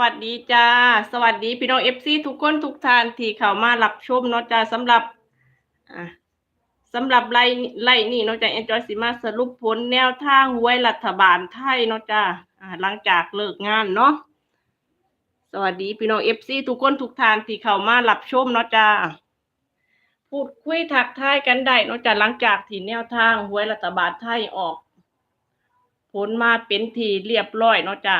วัสดีจ้า สวัสดีพี่น้องเอฟซีทุกคนทุกท่านที่เข้ามารับชมเนาะจ้าสำหรับอ่าสำหรับไล่ไล่นี่เนาะจ้าเอ็นจอยสิมาสรุปผลแนวทางหวยรัฐบาลไทยเนาะจ้าอ่าหลังจากเลิกงานเนาะสวัสดีพี่น้องเอฟซีทุกคนทุกท่านที่เข้ามารับชมเนาะจ้าพูดคุยทักทายกันได้เนาะจ้าหลังจากที่แนวทางหวยรัฐบาลไทยออก ผลมาเป็นทีเรียบร้อยเนาะจ้า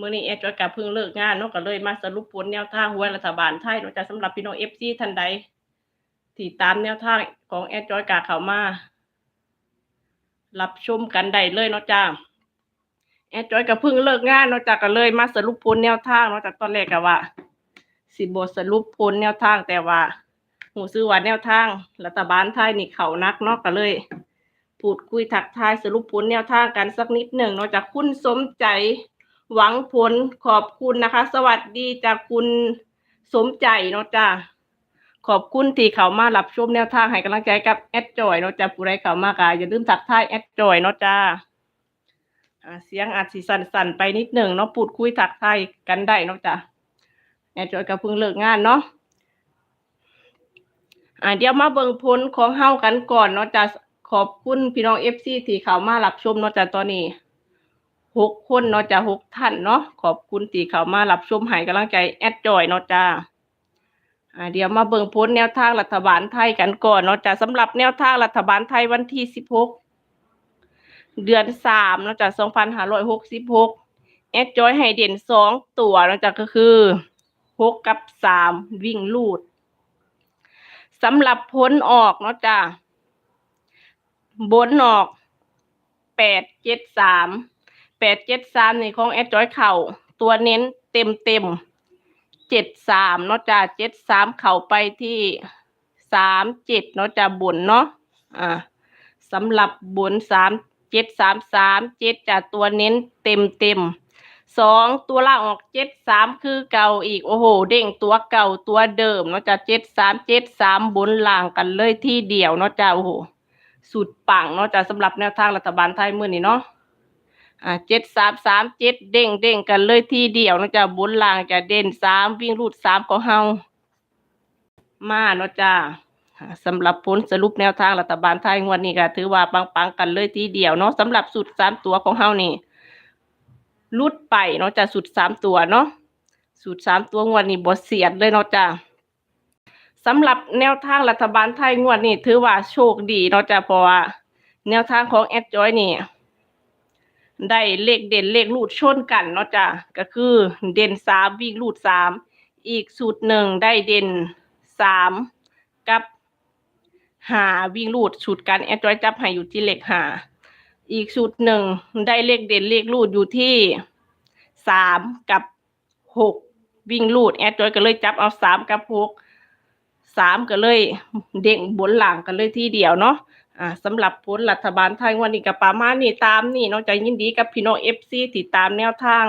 มื่อนี้แอดจอยกับเพิ่งเลิกงานเนาะก็เลยมาสรุปผลแนวทางหวยรัฐบาลไทยเนาะจ้ะสำหรับพี่น้องเอฟซีท่านใดที่ตามแนวทางของแอดจอยกาเข้ามา รับชมกันได้เลยเนาะจ้าแอดจอยกับเพิ่งเลิกงานเนาะจ้ะก็เลยมาสรุปผลแนวทางเนาะจากตอนแรกก็ว่า สิบทสรุปผลแนวทางแต่ว่าหูซื้อว่าแนวทาง รัฐบาลไทยนี่เขานักเนาะก็เลยพูดคุยทักทายสรุปผลแนวทางกันสักนิดหนึ่งเนาะจากคุณสมใจ หวังผลขอบคุณนะคะ สวัสดีจากคุณสมใจเนาะจ้าขอบคุณที่เขามารับชมแนวทางให้กำลังใจกับแอดจอยเนาะจ้าผู้ใดเขามากาอย่าลืมทักทายแอดจอยเนาะจ้าเสียงอาจสิสั่นๆไปนิดหนึ่งเนาะพูดคุยทักทายกันได้เนาะจ้าแอดจอยก็เพิ่งเลิกงานเนาะอ่าเดี๋ยวมาเบิ่งผลของเฮากันก่อนเนาะจ้าขอบคุณพี่น้องเอฟซีที่เขามารับชมเนาะจ้าตอนนี้ หกคนเนาะจ้ะหกท่านเนาะขอบคุณที่เขามารับชมให้กำลังใจแอดจอยเนาะจ้าเดี๋ยวมาเบิ่งผลแนวทางรัฐบาลไทยกันก่อนเนาะจ้ะสำหรับแนวทางรัฐบาลไทยวันที่สิบหกเดือนสามเนาะจ้ะสองพันห้าร้อยหกสิบหกแอดจอยให้เด่นสองตัวเนาะจ้ะก็คือหกกับสามวิ่งลูดสำหรับผลออกเนาะจ้ะบนออกแปดเจ็ดสาม ปดเจ็ดสามนี่ของแอดจอยเข่าตัวเน้นเต็มเต็มเจ็ดสามเนาะจ้าเจ็ดสามเข่าไปที่สามเจ็ดเนาะจ้าบนเนาะอ่าสำหรับบนสามเจ็ดสามสามเจ็ดจ้าตัวเน้นเต็มเต็มสองตัวล่างออกเจ็ดสามคือเก่าอีกโอ้โห เด้งตัวเก่าตัวเดิมเนาะจ้าเจ็ดสามเจ็ดสามบนล่างกันเลยที่เดียวเนาะจ้าโอ้โหสุดปังเนาะจ้าสำหรับแนวทางรัฐบาลไทยมื้อนี้เนาะ อ่าเจ็ดสามสามเจ็ดเด้งเด้งกันเลยทีเดียวนะจ้ะบนล่างจะเด่นสามวิ่งรูดสามของเฮามาเนาะจ้าสำหรับผลสรุปแนวทางรัฐบาลไทยงวดนี้ก็ถือว่าปังๆกันเลยทีเดียวเนาะสำหรับสุดสามตัวของเฮานี่ลุดไปเนาะจ้ะสุดสามตัวเนาะสุดสามตัวงวดนี้บทเสียดเลยเนาะจ้าสำหรับแนวทางรัฐบาลไทยงวดนี้ถือว่าโชคดีเนาะจ้ะเพราะว่าแนวทางของแอดจอยนี่ ได้เลขเด่นเลขรูดชนกันเนาะจ้ะก็คือเด่นสามวิ่งรูดสามอีกสูตรหนึ่งได้เด่นสามกับหาวิ่งรูดสูตรกันแอดจอยจับให้อยู่ที่เลขหาอีกสูตรหนึ่งได้เลขเด่นเลขรูดอยู่ที่สามกับหกวิ่งรูดแอดจอยก็เลยจับเอาสามกับหกสามก็เลยเด้งบนหลังกันเลยที่เดียวเนาะ อ่าสำหรับผลรัฐบาลไทยวันนี้กับประมานี้ตามนี่น้องใจยินดีกับพี่น้องเอฟซีติดตามแนวทาง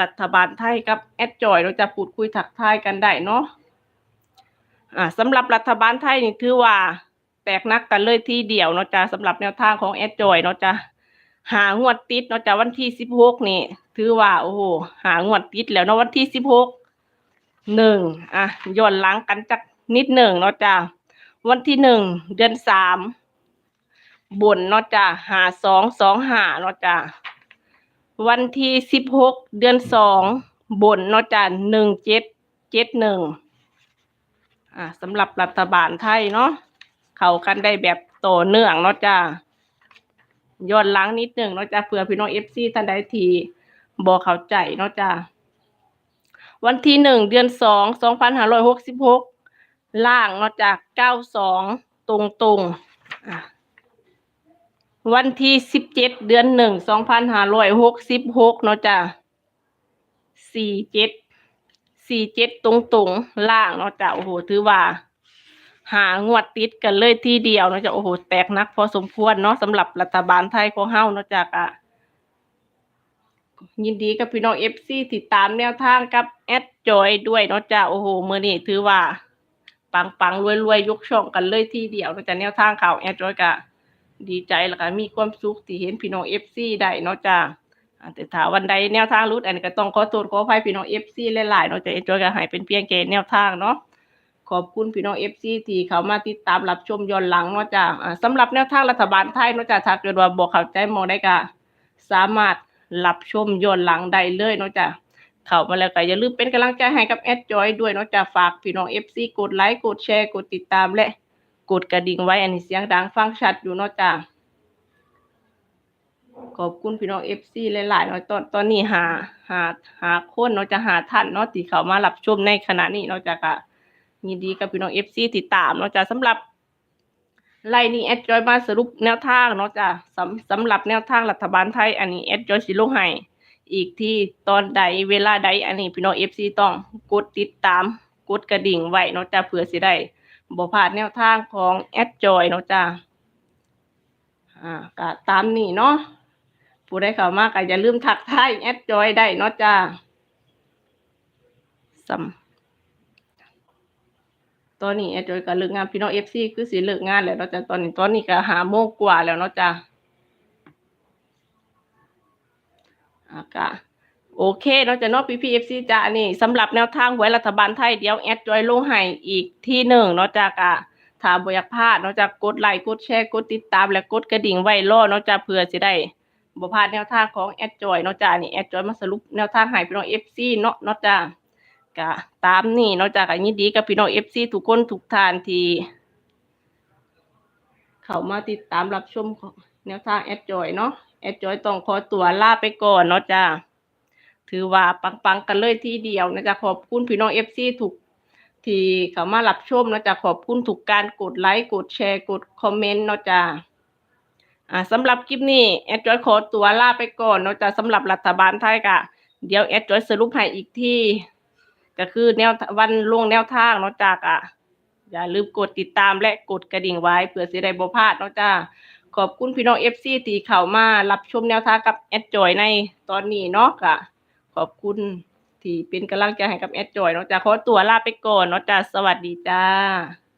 รัฐบาลไทยกับแอดจอยเราจะพูดคุยถักทายกันได้เนาะอ่าสำหรับรัฐบาลไทยนี่ถือว่า แตกนักกันเลยทีเดียวเนาะจ้ะสำหรับแนวทางของแอดจอยเนาะจ้ะหางวดติดเนาะจ้ะวันที่สิบหกนี่ ถือว่าโอ้โหหางวดติดแล้วเนาะวันที่สิบหกหนึ่งอะย้อนหลังกันจักนิดหนึ่งเนาะจ้ะวันที่หนึ่งเดือนสาม บนเนาะจ้ะหาสองสองหาเนาะจ้ะวันที่สิบหกเดือนสองบนเนาะจ้ะหนึ่งเจ็ดเจ็ดหนึ่งอ่าสำหรับรัฐบาลไทยเนาะเข้ากันได้แบบต่อเนื่องเนาะจ้ะย้อนหลังนิดหนึ่งเนาะจ้ะเผื่อพี่น้องเอฟซีท่านใดทีบอกเข้าใจเนาะจ้ะวันที่หนึ่งเดือนสองสองพันห้าร้อยหกสิบหกล่างเนาะจ้ะเก้าสองตรงตรงอะ วันที่สิบเจ็ดเดือนหนึ่งสองพันห้าร้อยหกสิบหกเนาะจ้ะสี่เจ็ดสี่เจ็ดตรงตรงๆล่างเนาะจ้ะโอ้โหถือว่า หางวดติดกันเลยที่เดียวเนาะจ้ะโอ้โหแตกนักพอสมควรเนาะสำหรับรัฐบาลไทยของเฮาเนาะจ้ะอะยินดีกับพี่น้องเอฟซีติดตามแนวทางกับแอดจอยด้วยเนาะจ้ะโอ้โหเมื่อนี้ถือว่า ปังปังรวยรวยยกช่องกันเลยที่เดียวเนาะจ้ะแนวทางข่าวแอดจอยกะ ดีใจแล้วก็มีความสุขที่เห็นพี่น้องเอฟซีได้เนาะจ้าแต่ถ้าวันใดแนวทางรุดอันนี้ก็ต้องขอโทษขออภัยพี่น้อง FC หลายๆเนาะจะเอ็นจอยก็ให้เป็นเพียงแค่แนวทางเนาะขอบคุณพี่น้อง FC ที่เขามาติดตามรับชมย้อนหลังเนาะจ้ะอ่าสำหรับแนวทางรัฐบาลไทยเนาะจ้ะถ้าเกิดว่าบ่เข้าใจมองได้ก็สามารถรับชมย้อนหลังได้เลยเนาะจ้ะเข้ามาแล้วก็อย่าลืมเป็นกำลังใจให้กับแอดจอยด้วยเนาะจ้ะฝากพี่น้อง FC กดไลค์กดแชร์กดติดตามและ กดกระดิ่งไว้อันนี้เสียงดังฟังชัดอยู่เนาะจ้ะขอบคุณพี่น้องเอฟซีหลายๆเนาะตอนตอนนี้หาหาหาคนเนาะจะหาท่านเนาะที่เขามารับชมในขณะนี้เนาะจะกะยินดีกับพี่น้องเอฟซีติดตามเนาะจะสำหรับไล่นี้แอดจอยมาสรุปแนวทางเนาะจะสำสำหรับแนวทางรัฐบาลไทย อันนี้แอดจอยสิลงให้อีกที่ตอนใดเวลาใดอันนี้พี่น้องเอฟซีต้องกดติดตามกดกระดิ่งไว้เนาะจะเผื่อสิได้ บ่าดแนวทางของแอดจอยเนาะจ้าอ่าก็ตามนี้เนาะผู้ใดเข้ามาก็อย่าลืมทักทายแอดจอยได้เนาะจ้าสำตอนนี้แอดจอยก็เลิกงานพี่น้องเอฟซีคือสิเลิกงานแล้วเนาะจ้าตอนนี้ตอนนี้ก็หาโมงกว่าแล้วเนาะจ้าอากะ โอเคเนาะจ้ะนาะพี่พีเอฟซีจ้านนี้สำหรับแนวทางหวยรัฐบาลไทยเดี๋ยวแอดจอยลงให้อีกที่หนึ่งนาะจ้ากะถ้าบ่อยากพลาดนาะจ้ากกดไลค์กดแชร์กดติดตามและกดกระดิ่งไว้รอนาะจ้าเพื่อสิได้บ่พลาดแนวทางของแอดจอยนาะจ้านี่แอดจอยมาสรุปแนวทางให้พี่น้อง FC เนาะนาะจ้าก็ตามนี่นาะจ้าก็ยินดีกับพี่น้อง FC ทุกคนทุกท่านที่เข้ามาติดตามรับชมของแนวทางแอดจอยเนาะแอดจอยต้องขอตัวลาไปก่อนเนาะจ้า ถือว่าปังๆกันเลยทีเดียวนะจ๊ะขอบคุณพี่น้อง FC ทุกที่เข้ามารับชมนะจ้าขอบคุณทุกการกดไลค์กดแชร์กดคอมเมนต์เนาะจ้าอ่าสำหรับคลิปนี้แอดจอยขอตัวลาไปก่อนเนาะจะสำหรับรัฐบาลไทยกะเดี๋ยวแอดจอยสรุปให้อีกที่ ก็คือแนววันล่วงแนวทางเนาะจากอะอย่าลืมกดติดตามและกดกระดิ่งไว้เพื่อสิได้บ่พลาดเนาะจ้าขอบคุณพี่น้อง FC ที่เข้ามารับชมแนวทางกับแอดจอยในตอนนี้เนาะก็ ขอบคุณที่เป็นกำลังใจให้กับแอดจอยเนาะจ้าขอตัวลาไปก่อนเนาะจ้าสวัสดีจ้า